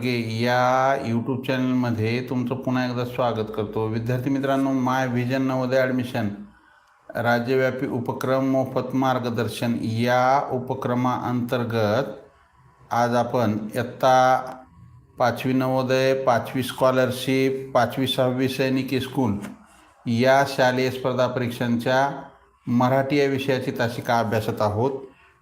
या यूट्यूब चॅनलमध्ये तुमचं पुन्हा एकदा स्वागत करतो. विद्यार्थी मित्रांनो माय व्हिजन नवोदय ॲडमिशन राज्यव्यापी उपक्रम मोफत मार्गदर्शन या उपक्रमाअंतर्गत आज आपण इयत्ता पाचवी नवोदय पाचवी स्कॉलरशिप पाचवी सहावी सैनिकी स्कूल या शालेय स्पर्धा परीक्षांच्या मराठी या विषयाची तासिका अभ्यासत आहोत.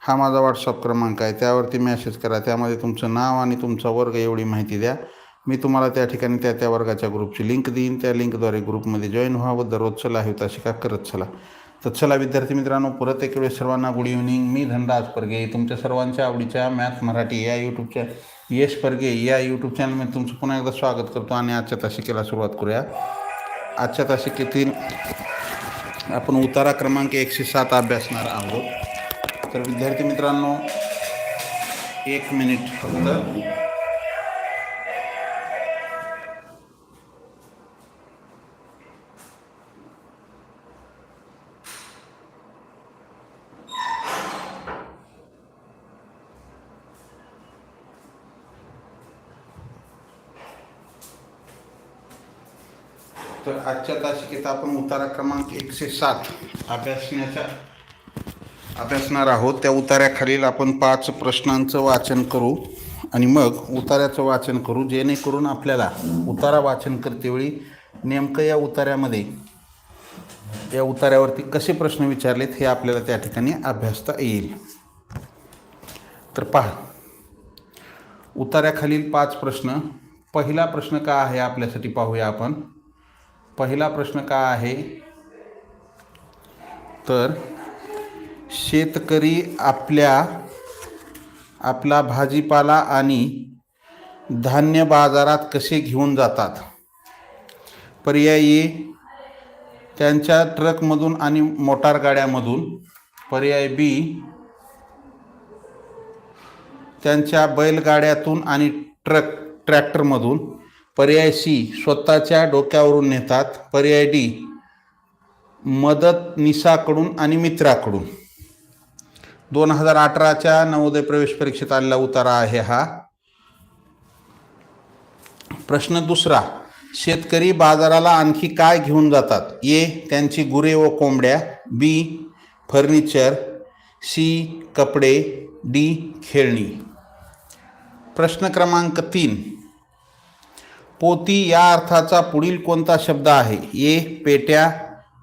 हा माझा व्हॉट्सअप क्रमांक आहे. त्यावरती मेसेज करा. त्यामध्ये तुमचं नाव आणि तुमचा वर्ग एवढी माहिती द्या. मी तुम्हाला त्या ठिकाणी त्या त्या वर्गाच्या ग्रुपची लिंक देईन. त्या लिंकद्वारे ग्रुपमध्ये जॉईन व्हावं. दररोजचं होता शिका करत चला. तर चला विद्यार्थी मित्रांनो परत एक वेळेस सर्वांना गुड इव्हनिंग मी धनराज परगे. तुमच्या सर्वांच्या आवडीच्या मॅथ मराठी या यूट्यूबच्या यश परगे या यूट्यूब चॅनलमध्ये तुमचं पुन्हा एकदा स्वागत करतो आणि आजच्या तासिकेला सुरुवात करूया. आजच्या तासिकेतील आपण उतारा क्रमांक एकशे सात अभ्यासणार आहोत. तर विद्यार्थी मित्रांनो एक मिनिट फक्त. तर आजच्या तासिकेत आपण उतारा क्रमांक एकशे सात अभ्यासण्याचा अभ्यासणार आहोत. त्या उतार्याखालील आपण पाच प्रश्नांचं वाचन करू आणि मग उतार्याचं वाचन करू. जेणेकरून आपल्याला उतारा वाचन करतेवेळी नेमकं या उतार्यामध्ये या उतार्यावरती कसे प्रश्न विचारलेत हे आपल्याला त्या ठिकाणी अभ्यासता येईल. तर पहा. उतार्याखालील पाच प्रश्न. पहिला प्रश्न का आहे आपल्यासाठी पाहूया आपण. पहिला प्रश्न का आहे? तर शेतकरी आपल्या आपला भाजीपाला आणि धान्य बाजारात कसे घेऊन जातात? पर्यायी त्यांच्या ट्रकमधून आणि मोटार गाड्यामधून. पर्याय बी त्यांच्या बैलगाड्यातून आणि ट्रक ट्रॅक्टरमधून. पर्याय सी स्वतःच्या डोक्यावरून नेतात. पर्याय डी मदत निसाकडून आणि मित्राकडून. दोन हजार अठराच्या नवोदय प्रवेश परीक्षेत आलेला उतारा आहे हा. प्रश्न दुसरा शेतकरी बाजाराला आणखी काय घेऊन जातात? ए त्यांची गुरे व कोंबड्या. B furniture. सी कपडे. डी खेळणी. प्रश्न क्रमांक तीन पोती या अर्थाचा पुढील कोणता शब्द आहे? ए पेट्या.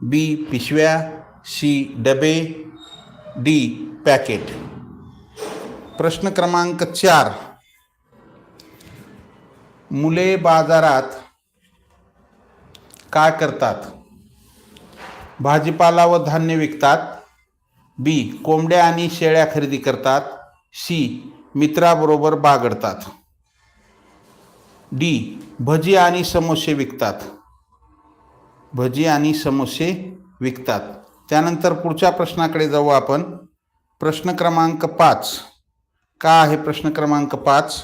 बी पिशव्या. सी डबे. डी पॅकेट प्रश्न क्रमांक चार. मुले बाजारात काय करतात? भाजीपाला व धान्य विकतात. बी कोंबड्या आणि शेळ्या खरेदी करतात. सी मित्राबरोबर बागडतात. डी भजी आणि समोसे विकतात. भजी आणि समोसे विकतात. त्यानंतर पुढच्या प्रश्नाकडे जाऊ आपण. प्रश्न क्रमांक पाच. का आहे प्रश्न क्रमांक पाच?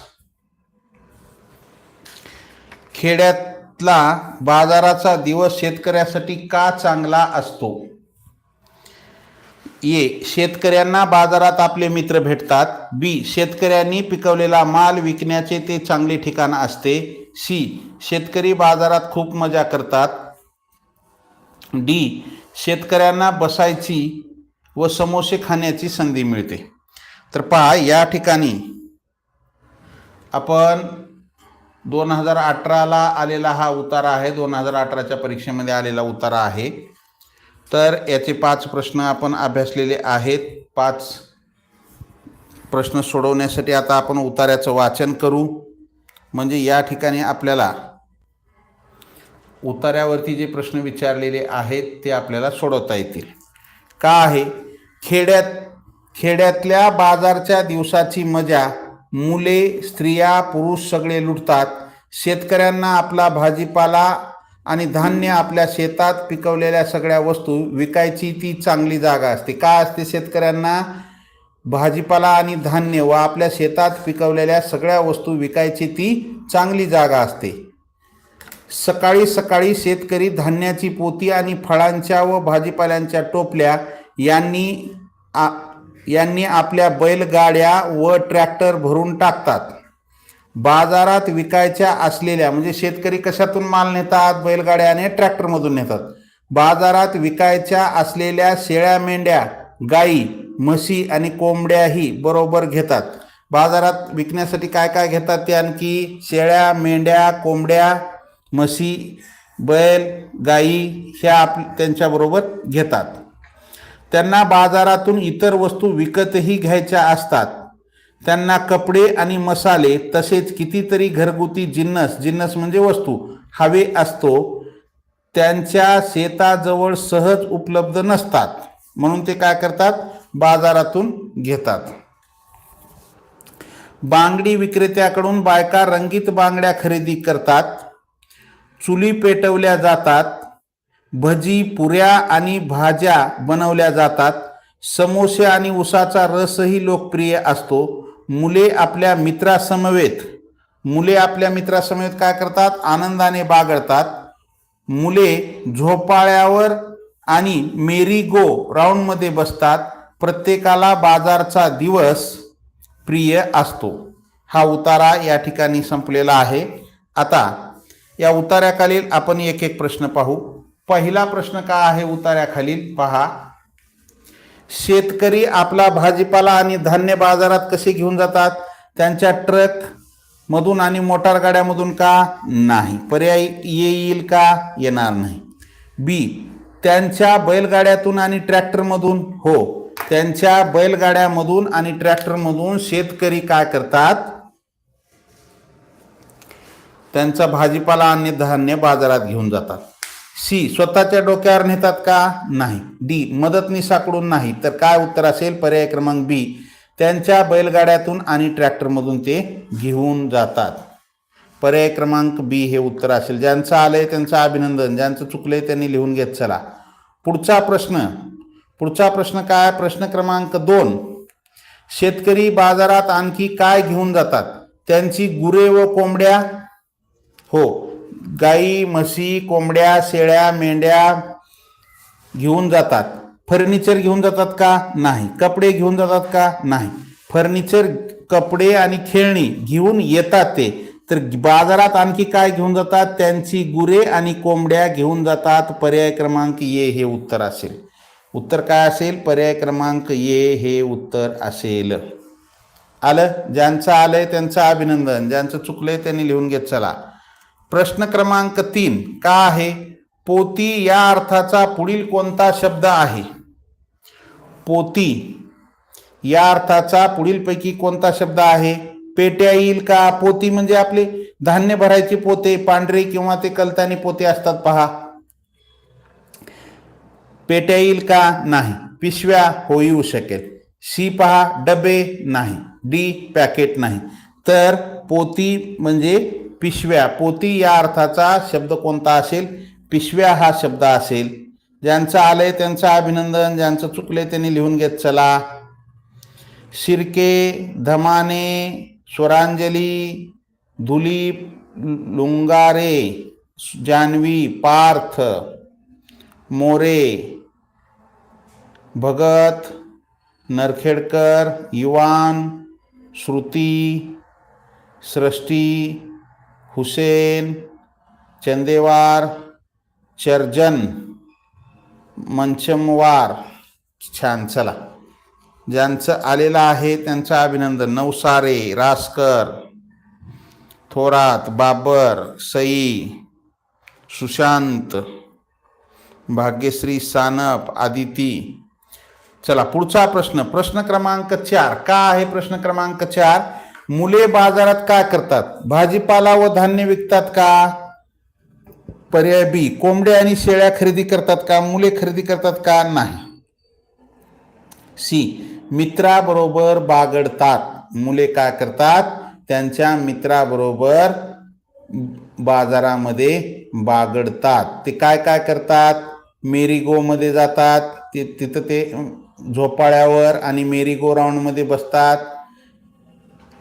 खेड्यातला बाजाराचा दिवस शेतकऱ्यासाठी का चांगला असतो? ए. शेतकऱ्यांना बाजारात आपले मित्र भेटतात. बी. शेतकऱ्यांनी पिकवलेला माल विकण्याचे ते चांगले ठिकाण असते. सी. शेतकरी बाजारात खूप मजा करतात. डी. शेतकऱ्यांना बसायची व समोसे खाण्याची संधी मिळते. तर पहा या ठिकाणी आपण दोन हजार अठराला आलेला हा उतारा आहे. दोन हजार अठराच्या परीक्षेमध्ये आलेला उतारा आहे. तर याचे पाच प्रश्न आपण अभ्यासलेले आहेत. पाच प्रश्न सोडवण्यासाठी आता आपण उतार्याचं वाचन करू. म्हणजे या ठिकाणी आपल्याला उतार्यावरती जे प्रश्न विचारलेले आहेत ते आपल्याला सोडवता येतील. का आहे? खेड्यात खेड्यातल्या बाजारच्या दिवसाची मजा. मुले स्त्रिया पुरुष सगळे लुटतात. शेतकऱ्यांना आपला भाजीपाला आणि धान्य आपल्या शेतात पिकवलेल्या सगळ्या वस्तू विकायची ती चांगली जागा असते. का असते शेतकऱ्यांना? भाजीपाला आणि धान्य व आपल्या शेतात पिकवलेल्या सगळ्या वस्तू विकायची ती चांगली जागा असते. सकाळी सकाळी शेतकरी धान्याची पोती आणि फळांच्या व भाजीपाल्यांच्या टोपल्या यांनी आ यांनी आपल्या बैलगाड्या व ट्रॅक्टर भरून टाकतात. बाजारात विकायच्या असलेल्या म्हणजे शेतकरी कशातून माल नेतात? बैलगाड्याने ट्रॅक्टरमधून नेतात. बाजारात विकायच्या असलेल्या शेळ्या मेंढ्या गाई म्हशी आणि कोंबड्याही बरोबर घेतात. बाजारात विकण्यासाठी काय काय घेतात ते आणखी? शेळ्या मेंढ्या कोंबड्या म्हशी बैल गाई ह्या आप त्यांच्याबरोबर घेतात. त्यांना बाजारातून इतर वस्तू विकतही घ्यायच्या असतात. त्यांना कपडे आणि मसाले तसेच कितीतरी घरगुती जिन्नस जिन्नस म्हणजे वस्तू हवे असतो त्यांच्या शेताजवळ सहज उपलब्ध नसतात. म्हणून ते काय करतात? बाजारातून घेतात. बांगडी विक्रेत्याकडून बायका रंगीत बांगड्या खरेदी करतात. चुली पेटवल्या जातात भजी पुऱ्या आणि भाज्या बनवल्या जातात समोसे आणि उसाचा रसही लोकप्रिय असतो. मुले आपल्या मित्रासमवेत मुले आपल्या मित्रासमवेत काय करतात? आनंदाने बागडतात. मुले झोपाळ्यावर आणि मेरी गो राऊंडमध्ये बसतात. प्रत्येकाला बाजारचा दिवस प्रिय असतो. हा उतारा या ठिकाणी संपलेला आहे. आता या उतार्याखालील आपण एक एक प्रश्न पाहू. पहिला प्रश्न काय आहे उतार्याखालील पहा. शेतकरी आपला भाजीपाला आणि धान्य बाजारात कसे घेऊन जातात? त्यांच्या ट्रक मधून आणि मोटार गाड्यामधून का? नाही. पर्याय येईल का? येणार नाही. बी त्यांच्या बैलगाड्यातून आणि ट्रॅक्टरमधून? हो. त्यांच्या बैलगाड्यामधून आणि ट्रॅक्टरमधून शेतकरी काय करतात? त्यांचा भाजीपाला आणि धान्य बाजारात घेऊन जातात. सी. स्वतःच्या डोक्यावर नेतात का? नाही. डी. मदतनीसाकडून नाही. तर काय उत्तर असेल? पर्याय क्रमांक बी. त्यांच्या बैलगाड्यातून आणि ट्रॅक्टरमधून ते घेऊन जातात. पर्याय क्रमांक बी हे उत्तर असेल. ज्यांचं आलंय त्यांचं अभिनंदन. ज्यांचं चुकलंय त्यांनी लिहून घेत चला. पुढचा प्रश्न. पुढचा प्रश्न काय? प्रश्न क्रमांक दोन. शेतकरी बाजारात आणखी काय घेऊन जातात? त्यांची गुरे व कोंबड्या हो. गाई म्हशी कोंबड्या शेळ्या मेंढ्या घेऊन जातात. फर्निचर घेऊन जातात का? नाही. कपडे घेऊन जातात का? नाही. फर्निचर कपडे आणि खेळणी घेऊन येतात ते. तर बाजारात आणखी काय घेऊन जातात? त्यांची गुरे आणि कोंबड्या घेऊन जातात. पर्याय क्रमांक ये हे उत्तर असेल. उत्तर काय असेल? पर्याय क्रमांक ये हे उत्तर असेल. आलं? ज्यांचं आलंय त्यांचं अभिनंदन. ज्यांचं चुकलंय त्यांनी लिहून घेत चला. प्रश्न क्रमांक तीन का आहे? पोती या अर्थाचा पुढील कोणता शब्द आहे? पोती या अर्थाचा पुढीलपैकी कोणता शब्द आहे? पेट्या येईल का? पोती म्हणजे आपले धान्य भरायचे पोते पांढरे किंवा ते कलतानी पोते असतात पहा. पेट्या येईल का? नाही. पिशव्या हो येऊ शकेल. सी पहा डबे नाही. डी पॅकेट नाही. तर पोती म्हणजे पिशव्या पोती या अर्थाचा शब्द कोणता असेल? पिशव्या हा शब्द असेल. ज्यांचं आलंय त्यांचं अभिनंदन ज्यांचं चुकले त्यांनी लिहून घेत चला. शिर्के धमाने स्वरांजली धुलीप लुंगारे जान्हवी पार्थ मोरे भगत नरखेडकर युवान श्रुती सृष्टी हुसेन चंदेवार चर्जन मंचमवार. छान चला. ज्यांचं आलेलं आहे त्यांचं अभिनंदन. नवसारे रासकर थोरात बाबर सई सुशांत भाग्यश्री सानप आदिती. चला पुढचा प्रश्न. प्रश्न क्रमांक चार. का आहे प्रश्न क्रमांक चार? मुले बाजारात काय करतात? भाजीपाला व धान्य विकतात का? पर्याय बी कोंबड्या आणि शेळ्या खरेदी करतात का? मुले खरेदी करतात का? नाही. सी मित्राबरोबर बागडतात. मुले काय करतात? त्यांच्या मित्राबरोबर बाजारामध्ये बागडतात. ते काय काय करतात? मेरीगोमध्ये जातात. ते तिथं ते झोपाळ्यावर आणि मेरी गो राऊंडमध्ये बसतात.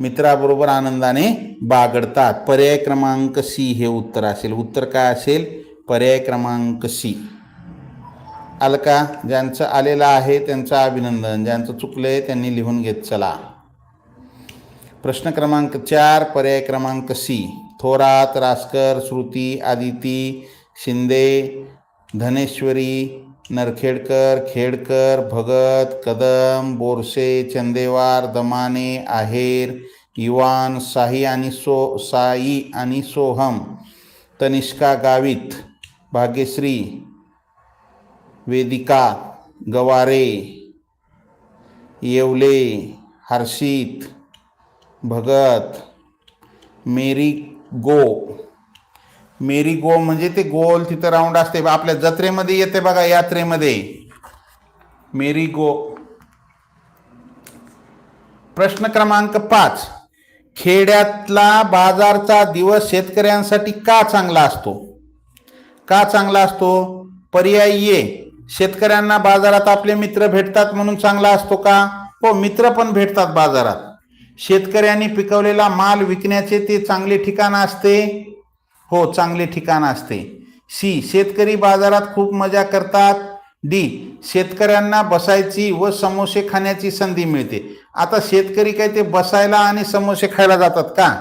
मित्राबरोबर आनंदाने बागडतात. पर्याय क्रमांक सी हे उत्तर असेल. उत्तर काय असेल? पर्याय क्रमांक सी आलं का ज्यांचं आलेलं आहे त्यांचं अभिनंदन. ज्यांचं चुकलं आहे त्यांनी लिहून घेत चला. प्रश्न क्रमांक चार पर्याय क्रमांक सी थोरात रासकर श्रुती आदिती शिंदे धनेश्वरी नरखेडकर खेडकर भगत कदम बोरसे चंदेवार दमाने आहेर इवान साई आणि सो साई आणि सोहम तनिष्का गावित भाग्यश्री वेदिका गवारे येवले हर्षित भगत मेरी गो मेरी गो म्हणजे ते गोल तिथं राऊंड असते. आपल्या जत्रेमध्ये येते बघा यात्रेमध्ये. मेरी गो. प्रश्न क्रमांक पाच. खेड्यातला बाजारचा दिवस शेतकऱ्यांसाठी का चांगला असतो? का चांगला असतो? पर्याय ये. शेतकऱ्यांना बाजारात आपले मित्र भेटतात म्हणून चांगला असतो का? हो मित्र पण भेटतात बाजारात. शेतकऱ्यांनी पिकवलेला माल विकण्याचे ते चांगले ठिकाण असते. हो चांगले ठिकाण असते. सी शेतकरी बाजारात खूप मजा करतात. डी शेतकऱ्यांना बसायची व समोसे खाण्याची संधी मिळते. आता शेतकरी काय ते बसायला आणि समोसे खायला जातात का?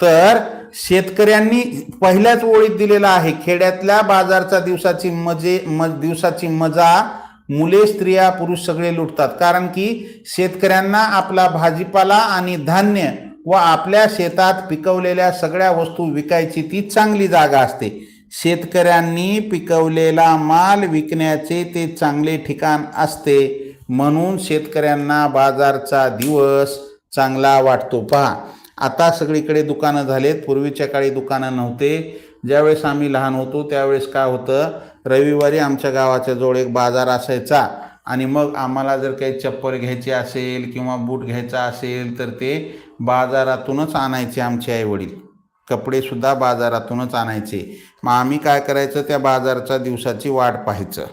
तर शेतकऱ्यांनी पहिल्याच ओळीत दिलेला आहे खेड्यातल्या बाजारच्या दिवसाची मजे म दिवसाची मजा. मुले स्त्रिया पुरुष सगळे लुटतात. कारण की शेतकऱ्यांना आपला भाजीपाला आणि धान्य व आपल्या शेतात पिकवलेल्या सगळ्या वस्तू विकायची ती चांगली जागा असते. शेतकऱ्यांनी पिकवलेला माल विकण्याचे ते चांगले ठिकाण असते. म्हणून शेतकऱ्यांना बाजारचा दिवस चांगला वाटतो. पहा आता सगळीकडे दुकानं झालेत. पूर्वीच्या काळी दुकानं नव्हते. ज्यावेळेस आम्ही लहान होतो त्यावेळेस काय होतं? रविवारी आमच्या गावाच्या जवळ एक बाजार असायचा. आणि मग आम्हाला जर काही चप्पल घ्यायची असेल किंवा बूट घ्यायचा असेल तर ते बाजारातूनच आणायचे आमचे आईवडील. कपडेसुद्धा बाजारातूनच आणायचे. मग आम्ही काय करायचं? त्या बाजारच्या दिवसाची वाट पाहायचं.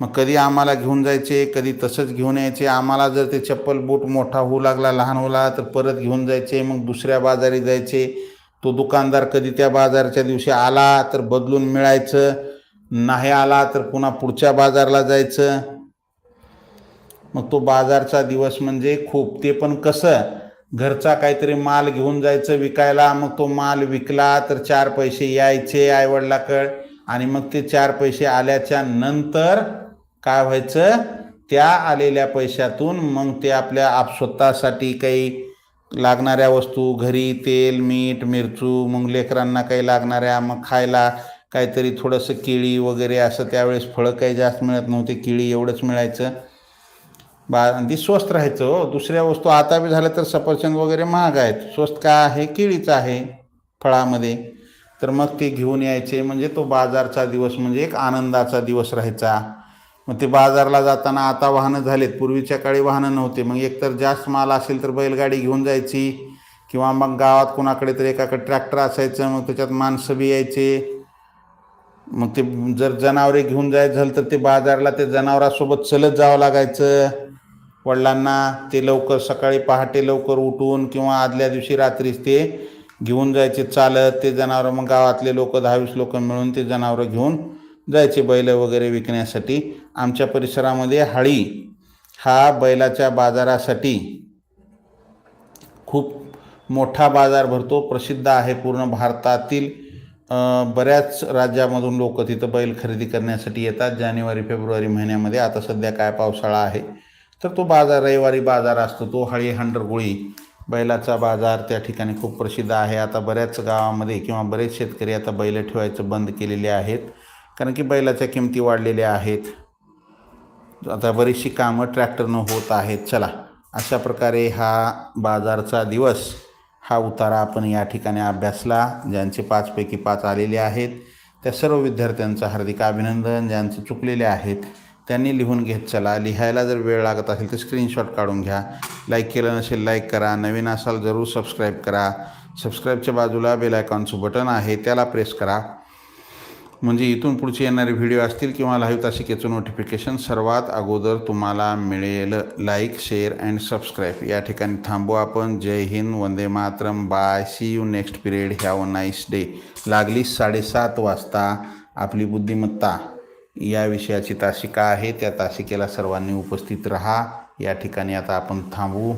मग कधी आम्हाला घेऊन जायचे कधी तसंच घेऊन यायचे. आम्हाला जर ते चप्पल बूट मोठा होऊ लागला लहान होला तर परत घेऊन जायचे. मग दुसऱ्या बाजारी जायचे. तो दुकानदार कधी त्या बाजारच्या दिवशी आला तर बदलून मिळायचं. नाही आला तर पुन्हा पुढच्या बाजारला जायचं. मग तो बाजारचा दिवस म्हणजे खूप. ते पण कसं घरचा काहीतरी माल घेऊन जायचं विकायला मग तो माल विकला तर चार पैसे यायचे आईवडिलाकड आणि मग ते चार पैसे आल्याच्यानंतर काय व्हायचं? त्या आलेल्या पैशातून मग ते आपल्या आप स्वतःसाठी काही लागणाऱ्या वस्तू घरी तेल मीठ मिरचू मग लेकरांना काही लागणाऱ्या मग खायला काहीतरी थोडंसं केळी वगैरे असं त्यावेळेस फळं काही जास्त मिळत नव्हते केळी एवढंच मिळायचं. बा ती स्वस्त राहायचं हो. दुसऱ्या वस्तू आता बी झाल्या तर सफरचंद वगैरे महाग आहेत. स्वस्त काय आहे? केळीचं आहे फळामध्ये. तर मग ते घेऊन यायचे म्हणजे तो बाजारचा दिवस म्हणजे एक आनंदाचा दिवस राहायचा. मग ते बाजारला जाताना आता वाहनं झालेत. पूर्वीच्या काळी वाहनं नव्हते. मग एकतर जास्त माल असेल तर बैलगाडी घेऊन जायची किंवा मग गावात कोणाकडे तरी एकाकडे ट्रॅक्टर असायचं मग त्याच्यात माणसं बी यायचे. मग ते जर जनावरे घेऊन जायचं झालं तर ते बाजारला ते जनावरासोबत चलत जावं लागायचं. वडिलांना ते लवकर सकाळी पहाटे लवकर उठून किंवा आदल्या दिवशी रात्रीच ते घेऊन जायचे. चालत ते जनावरं मग गावातले लोक दहावीस लोक मिळून ते जनावरं घेऊन जायचे बैल वगैरे विकण्यासाठी. आमच्या परिसरामध्ये हळी हा बैलाच्या बाजारासाठी खूप मोठा बाजार भरतो. प्रसिद्ध आहे पूर्ण भारतातील बऱ्याच राज्यामधून लोक तिथं बैल खरेदी करण्यासाठी येतात. जानेवारी फेब्रुवारी महिन्यामध्ये. आता सध्या काय पावसाळा आहे? तर तो बाजार रविवारी बाजार असतो. तो हळी हंडरगुळी बैलाचा बाजार त्या ठिकाणी खूप प्रसिद्ध आहे. आता बऱ्याच गावामध्ये किंवा बरेच शेतकरी आता बैल ठेवायचं बंद केलेले आहेत. कारण की बैलाच्या किमती वाढलेल्या आहेत. आता बरीचशी कामं ट्रॅक्टरनं होत आहेत. चला अशा प्रकारे हा बाजारचा दिवस हा उतारा आपण या ठिकाणी अभ्यासला. ज्यांचे पाचपैकी पाच आलेले आहेत त्या सर्व विद्यार्थ्यांचं हार्दिक अभिनंदन. ज्यांचे चुकलेले आहेत त्यांनी लिहून घेत चला. लिहायला जर वेळ लागत असेल तर स्क्रीनशॉट काढून घ्या. लाईक केलं नसेल लाईक करा. नवीन असाल जरूर सबस्क्राईब करा. सबस्क्राईबच्या बाजूला बेल आयकॉनचं बटन आहे त्याला प्रेस करा. म्हणजे इथून पुढचे येणारे व्हिडिओ असतील किंवा लाईव्ह तासिकेचं नोटिफिकेशन सर्वात अगोदर तुम्हाला मिळेल. लाईक शेअर अँड सबस्क्राईब या ठिकाणी थांबू आपण. जय हिंद वंदे Mataram. Bye see you next period have a nice day लागली साडेसात वाजता आपली बुद्धिमत्ता. या विषयाची तासिका आहे. त्या तासिकेला सर्वांनी उपस्थित रहा. या ठिकाणी आता आपण थांबू.